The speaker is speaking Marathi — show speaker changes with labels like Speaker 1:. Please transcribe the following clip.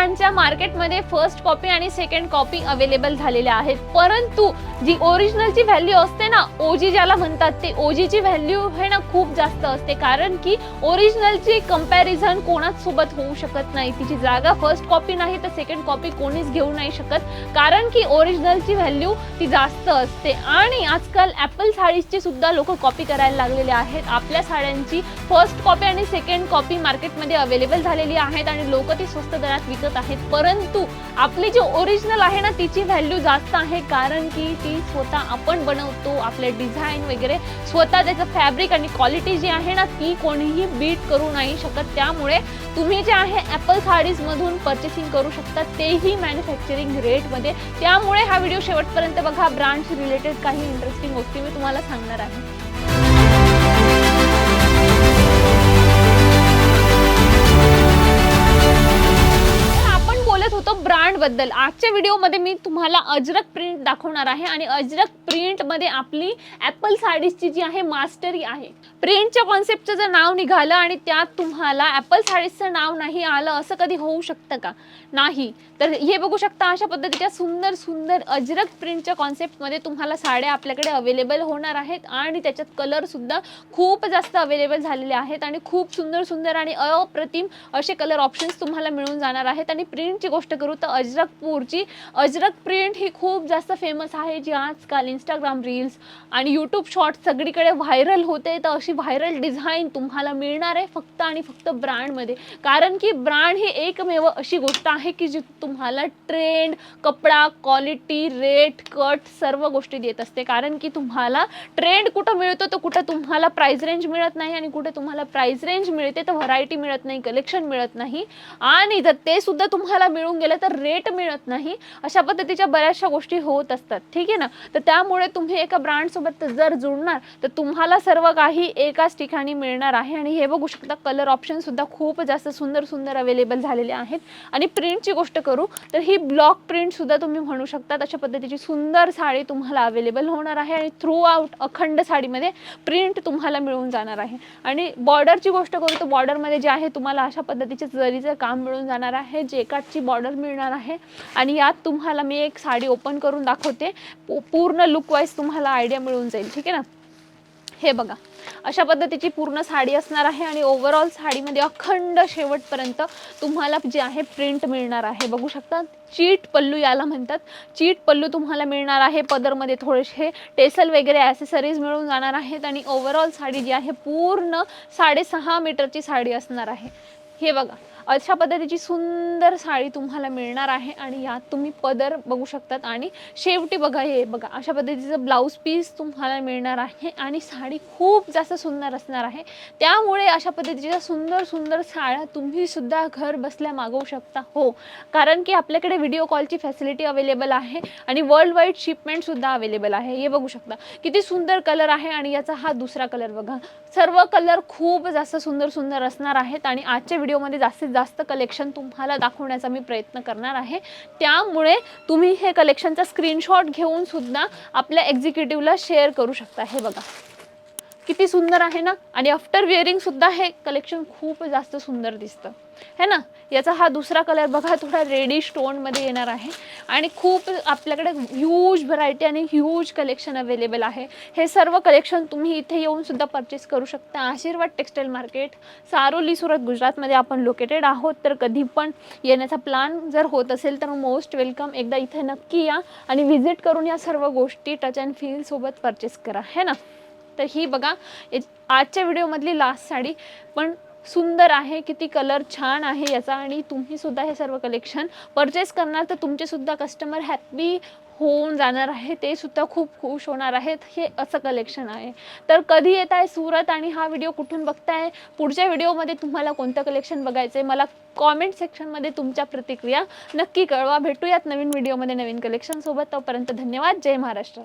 Speaker 1: ब्रँडच्या मार्केटमध्ये फर्स्ट कॉपी आणि सेकंड कॉपी अवेलेबल झालेल्या आहेत. परंतु जी ओरिजिनलची व्हॅल्यू असते ना ओजी ज्याला म्हणतात ते ओजीची व्हॅल्यू हे ना खूप जास्त असते. कारण की ओरिजिनलची कंपॅरिझन कोणाच सोबत होऊ शकत नाही. तिची जागा फर्स्ट कॉपी नाही तर सेकंड कॉपी कोणीच घेऊ नाही शकत. कारण की ओरिजिनलची व्हॅल्यू ती जास्त असते. आणि आजकाल ॲपल साडीजची सुद्धा लोक कॉपी करायला लागलेले आहेत. आपल्या साड्यांची फर्स्ट कॉपी आणि सेकंड कॉपी मार्केटमध्ये अवेलेबल झालेली आहेत. आणि लोक ती स्वस्त दरात विकत आहेत. परंतु आपली जी ओरिजिनल आहे ना तिची व्हॅल्यू जास्त आहे कारण की ती स्वतः आपण बनवतो आपले डिझाईन वगैरे. स्वतः त्याचं फॅब्रिक आणि क्वालिटी जी आहे ना ती कोणीही बीट करू नाही शकत. त्यामुळे तुम्ही जे आहे ॲपल साडीजमधून पर्चेसिंग करू शकता. तेही मॅन्युफॅक्चरिंग रेटमध्ये त्यामुळे हा व्हिडिओ शेवटपर्यंत बघा. ब्रँड्स रिलेटेड काही इंटरेस्टिंग गोष्टी मी तुम्हाला सांगणार आहे. बद्दल आजच्या व्हिडिओमध्ये मी तुम्हाला अजरक प्रिंट दाखवणार आहे आणि अजरक प्रिंटमध्ये आपली ॲपल साडीजची जी आहे मास्टरी आहे. प्रिंटच्या कॉन्सेप्टचं जर नाव निघालं आणि त्यात तुम्हाला ॲपल साडीजचं नाव नाही आलं असं कधी होऊ शकतं का? नाही. तर हे बघू शकता अशा पद्धतीच्या सुंदर सुंदर अजरक प्रिंटच्या कॉन्सेप्टमध्ये तुम्हाला साड्या आपल्याकडे अवेलेबल होणार आहेत आणि त्याच्यात कलर सुद्धा खूप जास्त अवेलेबल झालेले आहेत आणि खूप सुंदर सुंदर आणि अप्रतिम असे कलर ऑप्शन्स तुम्हाला मिळून जाणार आहेत. आणि प्रिंटची गोष्ट करू तर अजरकपूरची. अजरक प्रिंट ही खूप जास्त फेमस आहे जी आजकाल इंस्टाग्राम रील्स आणि यूट्यूब शॉर्ट्स सगळीकडे व्हायरल होते. तर अशी व्हायरल डिझाईन तुम्हाला मिळणार आहे फक्त आणि फक्त ब्रँडमध्ये कारण की ब्रँड ही एकमेव अशी गोष्ट आहे की जी तुम्हाला ट्रेंड कपडा क्वालिटी रेट कट सर्व गोष्टी देत असते. कारण की तुम्हाला ट्रेंड कुठं मिळतो तर कुठं तुम्हाला प्राईज रेंज मिळत नाही आणि कुठे तुम्हाला प्राईज रेंज मिळते तर व्हरायटी मिळत नाही कलेक्शन मिळत नाही. आणि जर ते सुद्धा तुम्हाला मिळून गेलं तर रेट मिळत नाही अशा पद्धतीच्या बऱ्याचशा गोष्टी होत असतात. ठीक आहे ना? तर त्यामुळे तुम्ही एका ब्रँडसोबत जर जुळणार तर तुम्हाला सर्व काही एकाच ठिकाणी मिळणार आहे. आणि हे बघू शकता कलर ऑप्शन सुद्धा खूप जास्त सुंदर सुंदर अवेलेबल झालेले आहेत. आणि प्रिंटची गोष्ट करू तर ही ब्लॉक प्रिंट सुद्धा तुम्ही म्हणू शकता अशा पद्धतीची सुंदर साडी तुम्हाला अवेलेबल होणार आहे. आणि थ्रू आउट अखंड साडीमध्ये प्रिंट तुम्हाला मिळून जाणार आहे. आणि बॉर्डरची गोष्ट करू तर बॉर्डरमध्ये जे आहे तुम्हाला अशा पद्धतीचे जरीचं काम मिळून जाणार आहे. जेकाटची बॉर्डर मिळणार आहे आणि यात तुम्हाला मी एक साडी ओपन करून दाखवते. पूर्ण लुकवाईज तुम्हाला आयडिया मिळून जाईल. ठीक आहे ना? हे बघा. अशा पद्धतीची पूर्ण साडी असणार आहे आणि ओव्हरऑल साडीमध्ये अखंड शेवटपर्यंत तुम्हाला जे आहे प्रिंट मिळणार आहे. बघू शकता? चीट पल्लू याला म्हणतात. चीट पल्लू तुम्हाला मिळणार आहे. पदरमध्ये थोडेसे टेसल वगैरे ॲसेसरीज मिळून जाणार आहेत आणि ओव्हरऑल साडी जी आहे पूर्ण साडेसहा मीटरची साडी असणार आहे. हे बघा. अशा पद्धतीची सुंदर साडी तुम्हाला मिळणार आहे आणि यात तुम्ही पदर बघू शकतात आणि शेवटी बघा हे बघा अशा पद्धतीचं ब्लाऊज पीस तुम्हाला मिळणार आहे आणि साडी खूप जास्त सुंदर असणार आहे. त्यामुळे अशा पद्धतीच्या सुंदर सुंदर साड्या तुम्ही सुद्धा घर बसल्या मागवू शकता. हो कारण की आपल्याकडे व्हिडिओ कॉलची फॅसिलिटी अवेलेबल आहे आणि वर्ल्ड वाईड शिपमेंट सुद्धा अवेलेबल आहे. हे बघू शकता. किती सुंदर कलर आहे आणि याचा हा दुसरा कलर बघा. सर्व कलर खूप जास्त सुंदर सुंदर असणार आहेत आणि आजच्या व्हिडिओमध्ये जास्तीत जास्त जास्त कलेक्शन तुम्हाला दाखवण्याचा मी प्रयत्न करणार आहे. त्यामुळे तुम्ही हे कलेक्शनचा स्क्रीनशॉट घेऊन सुद्धा आपल्या एक्झिक्युटिव्हला शेअर करू शकता. हे बघा. किती सुंदर आहे ना? आणि आफ्टर वेअरिंग सुद्धा हे कलेक्शन खूप जास्त सुंदर दिसतं. है ना? याचा हा दुसरा कलर बघा थोडा रेडी स्टोनमध्ये येणार आहे. आणि खूप आपल्याकडे ह्यूज व्हरायटी आणि ह्यूज कलेक्शन अवेलेबल आहे. हे सर्व कलेक्शन तुम्ही इथे येऊन सुद्धा परचेस करू शकता. आशीर्वाद टेक्सटाईल मार्केट सारोली सुरत गुजरातमध्ये आपण लोकेटेड आहोत. तर कधी पण येण्याचा प्लॅन जर होत असेल तर मोस्ट वेलकम एकदा इथे नक्की या आणि व्हिजिट करून या सर्व गोष्टी टच अँड फीलसोबत परचेस करा. है ना? तर ही बघा आजच्या व्हिडिओमधली लास्ट साडी. पण सुंदर आहे किती कलर छान आहे याचा. आणि तुम्ही सुद्धा हे सर्व कलेक्शन परचेस करणार तर तुमचे सुद्धा कस्टमर हॅपी होऊन जाणार आहे. ते सुद्धा खूप खुश होणार आहेत. हे असं कलेक्शन आहे. तर कधी येत आहे सुरत आणि हा व्हिडिओ कुठून बघताय? पुढच्या व्हिडिओमध्ये तुम्हाला कोणतं कलेक्शन बघायचं आहे मला कॉमेंट सेक्शनमध्ये तुमच्या प्रतिक्रिया नक्की कळवा. भेटूयात नवीन व्हिडिओमध्ये नवीन कलेक्शनसोबत तोपर्यंत धन्यवाद. जय महाराष्ट्र.